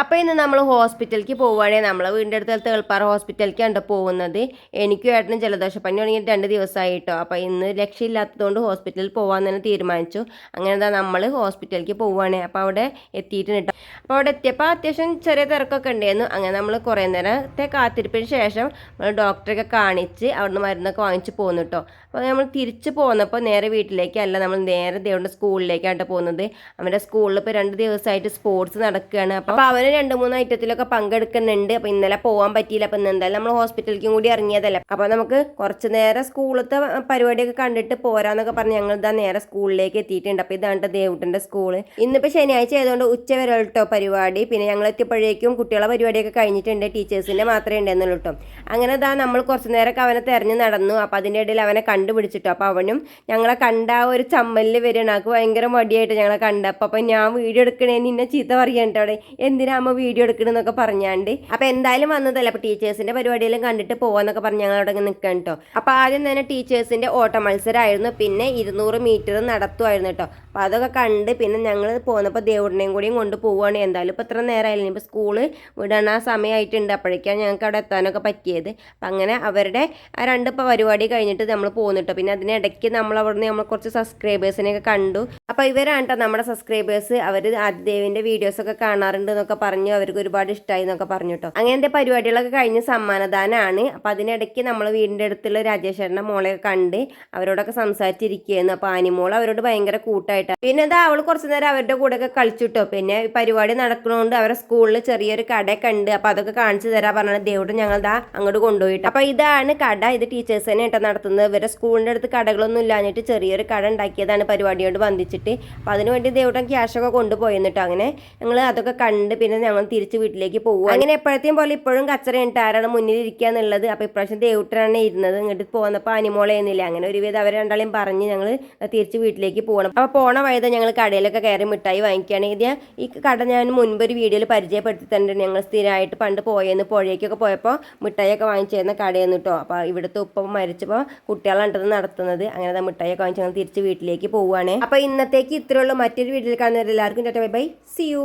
അപ്പോൾ ഇന്ന് നമ്മൾ ഹോസ്പിറ്റലിലേക്ക് പോവുകയാണെങ്കിൽ നമ്മളെ വീടിന്റെ അടുത്ത് തേൾപ്പാറ ഹോസ്പിറ്റലിലേക്കാണ് പോകുന്നത്. എനിക്കും ഏട്ടനും ജലദോഷപ്പനി തുടങ്ങിയിട്ട് രണ്ട് ദിവസമായിട്ടോ അപ്പോൾ ഇന്ന് രക്ഷയില്ലാത്തതുകൊണ്ട് ഹോസ്പിറ്റലിൽ പോകാൻ തന്നെ തീരുമാനിച്ചു. അങ്ങനെ എന്താ നമ്മൾ ഹോസ്പിറ്റലിലേക്ക് പോവുകയാണ്. അപ്പോൾ അവിടെ എത്തിയിട്ടുണ്ട് കേട്ടോ അപ്പോൾ അവിടെ എത്തിയപ്പോൾ അത്യാവശ്യം ചെറിയ തിരക്കൊക്കെ ഉണ്ടായിരുന്നു. അങ്ങനെ നമ്മൾ കുറേ നേരത്തെ കാത്തിരിപ്പിന് ശേഷം നമ്മൾ ഡോക്ടറെയൊക്കെ കാണിച്ച് അവിടുന്ന് മരുന്നൊക്കെ വാങ്ങിച്ച് പോന്നു കേട്ടോ അപ്പോൾ നമ്മൾ തിരിച്ച് പോന്നപ്പോൾ നേരെ വീട്ടിലേക്കല്ല നമ്മൾ നേരെ ദേവന്റെ സ്കൂളിലേക്കാണ് പോകുന്നത്. അവന്റെ സ്കൂളിൽ ഇപ്പോൾ രണ്ട് ദിവസമായിട്ട് സ്പോർട്സ് നടക്കുകയാണ്. അപ്പോൾ അവന് രണ്ട് മൂന്ന് ഐറ്റത്തിലൊക്കെ പങ്കെടുക്കുന്നുണ്ട്. അപ്പോൾ ഇന്നലെ പോകാൻ പറ്റിയില്ല. അപ്പോൾ ഇന്ന് എന്തായാലും നമ്മൾ ഹോസ്പിറ്റലിലേക്കും കൂടി ഇറങ്ങിയതല്ല. അപ്പോൾ നമുക്ക് കുറച്ച് നേരം സ്കൂളത്തെ പരിപാടിയൊക്കെ കണ്ടിട്ട് പോരാന്നൊക്കെ പറഞ്ഞ് ഞങ്ങൾ ഇതാ നേരെ സ്കൂളിലേക്ക് എത്തിയിട്ടുണ്ട്. അപ്പോൾ ഇതാണ് ദേവുട്ടന്റെ സ്കൂൾ. ഇന്നിപ്പോൾ ശനിയാഴ്ച ആയതുകൊണ്ട് ഉച്ച വരെ കേട്ടോ പരിപാടി. പിന്നെ ഞങ്ങൾ എത്തിയപ്പോഴേക്കും കുട്ടികളെ പരിപാടിയൊക്കെ കഴിഞ്ഞിട്ടുണ്ട്. ടീച്ചേഴ്സിന്റെ മാത്രമേ ഉണ്ടായിരുന്നുള്ളൂ കേട്ടോ അങ്ങനെ ഇതാ നമ്മൾ കുറച്ച് നേരമൊക്കെ അവനെ തെരഞ്ഞു നടന്നു. അപ്പോൾ അതിന്റെ ഇടയിൽ അവനെ കണ്ടുപിടിച്ചിട്ടോ. അപ്പോൾ അവനും ഞങ്ങളെ കണ്ട ആ ഒരു ചമ്മലിൽ വരികയാണ്. ആൾക്ക് ഭയങ്കര മടിയായിട്ട് ഞങ്ങളെ കണ്ട അപ്പോൾ ഞാൻ വീഡിയോ എടുക്കണേ നിന്നെ ചീത്ത പറയണ്ട അവിടെ. എന്തിനാ അമ്മ വീഡിയോ എടുക്കണമെന്നൊക്കെ പറഞ്ഞാണ്ട്. അപ്പോൾ എന്തായാലും വന്നതല്ല അപ്പോൾ ടീച്ചേഴ്സിന്റെ പരിപാടിയെല്ലാം കണ്ടിട്ട് പോകാന്നൊക്കെ പറഞ്ഞ് ഞങ്ങൾ അവിടെ നിൽക്കാൻ കേട്ടോ അപ്പോൾ ആദ്യം തന്നെ ടീച്ചേഴ്സിന്റെ ഓട്ട മത്സരമായിരുന്നു പിന്നെ ഇരുന്നൂറ് മീറ്റർ നടത്തുമായിരുന്നു കേട്ടോ അപ്പോൾ അതൊക്കെ കണ്ട് പിന്നെ ഞങ്ങൾ പോന്നപ്പോൾ ദേവുടിനെയും കൂടിയും കൊണ്ട് പോവുകയാണ് എന്തായാലും ഇപ്പോൾ ഇത്ര നേരമായില്ല ഇപ്പൊ സ്കൂൾ വിടണ സമയമായിട്ടുണ്ട് അപ്പോഴേക്കാണ് ഞങ്ങൾക്ക് അവിടെ എത്താനൊക്കെ പറ്റിയത്. അപ്പം അങ്ങനെ അവരുടെ ആ രണ്ട് പരിപാടി കഴിഞ്ഞിട്ട് നമ്മൾ പോകുന്നുട്ടോ പിന്നെ അതിനിടയ്ക്ക് നമ്മൾ അവിടുന്ന് നമ്മൾ കുറച്ച് സബ്സ്ക്രൈബേഴ്സിനെയൊക്കെ കണ്ടു. അപ്പോൾ ഇവരാണ് കേട്ടോ നമ്മുടെ സബ്സ്ക്രൈബേഴ്സ് അവർ വീഡിയോസ് വീഡിയോസൊക്കെ കാണാറുണ്ട് എന്നൊക്കെ പറഞ്ഞു അവർക്ക് ഒരുപാട് ഇഷ്ടമായി എന്നൊക്കെ പറഞ്ഞു കേട്ടോ അങ്ങനത്തെ പരിപാടികളൊക്കെ കഴിഞ്ഞ് സമ്മാനദാനമാണ് അപ്പോൾ അതിനിടയ്ക്ക് നമ്മൾ വീടിന്റെ അടുത്തുള്ള രാജേശ്വരന്റെ മോളെ കണ്ട് അവരോടൊക്കെ സംസാരിച്ചിരിക്കുകയായിരുന്നു അപ്പോൾ ആനിമോൾ അവരോട് ഭയങ്കര കൂട്ടായിട്ടാണ് പിന്നെ എന്താ അവൾ കുറച്ച് നേരം അവരുടെ കൂടെയൊക്കെ കളിച്ചിട്ടോ. പിന്നെ ഈ പരിപാടി നടക്കണോണ്ട് അവരുടെ സ്കൂളിൽ ചെറിയൊരു കടയൊക്കെ ഉണ്ട്. അപ്പോൾ അതൊക്കെ കാണിച്ചു തരാൻ പറഞ്ഞാൽ ദേവോട് ഞങ്ങൾ ദാ അങ്ങോട്ട് കൊണ്ടുപോയിട്ട്. അപ്പോൾ ഇതാണ് കട. ഇത് ടീച്ചേഴ്സ് തന്നെ കേട്ടോ നടത്തുന്നത്. ഇവരുടെ സ്കൂളിന്റെ അടുത്ത് കടകളൊന്നും ഇല്ലാഞ്ഞിട്ട് ചെറിയൊരു കട ഉണ്ടാക്കിയതാണ് പരിപാടിയോട് ബന്ധിച്ചിട്ട്. അപ്പോൾ അതിനുവേണ്ടി ദേവോട്ടം ക്യാഷൊക്കെ കൊണ്ടുപോയെന്നിട്ടോ കേട്ടോ അങ്ങനെ ഞങ്ങൾ അതൊക്കെ കണ്ട് പിന്നെ ഞങ്ങൾ തിരിച്ച് വീട്ടിലേക്ക് പോകും അങ്ങനെ എപ്പോഴത്തെയും പോലെ ഇപ്പോഴും കച്ചറയിട്ട് ആരാണ് മുന്നിൽ ഇരിക്കുക എന്നുള്ളത് അപ്പോൾ ഇപ്രാവശ്യം ദേവട്ടനാണ് ഇരുന്നത്. ഇങ്ങോട്ട് പോകുന്നപ്പോൾ അനിമോളെയൊന്നുമില്ല അങ്ങനെ ഒരുവിധം അവർ രണ്ടാളെയും പറഞ്ഞ് ഞങ്ങൾ തിരിച്ച് വീട്ടിലേക്ക് പോകണം. അപ്പോൾ പോണ വഴുത ഞങ്ങൾ കടയിലൊക്കെ കയറി മിഠായി വാങ്ങിക്കുകയാണ്. ഇത് ഈ കട ഞാൻ മുൻപ് ഒരു വീഡിയോയിൽ പരിചയപ്പെടുത്തിട്ടുണ്ട് ഞങ്ങൾ സ്ഥിരമായിട്ട് പണ്ട് പോയെന്ന് പുഴയ്ക്കൊക്കെ പോയപ്പോൾ മിഠായിയൊക്കെ വാങ്ങിച്ചിരുന്ന കടയെന്ന് കേട്ടോ. അപ്പോൾ ഇവിടുത്തെ ഉപ്പ മരിച്ചപ്പോൾ കുട്ടികളുണ്ടത് നടത്തുന്നത്. അങ്ങനെ മിഠായിയൊക്കെ വാങ്ങിച്ച് ഞങ്ങൾ തിരിച്ച് വീട്ടിലേക്ക് പോവുകയാണ്. അപ്പോൾ ഇന്നത്തേക്ക് ഇത്രയുള്ള മറ്റൊരു വീഡിയോയിൽ കാണുന്നവരെല്ലാവർക്കും tata bye bye. See you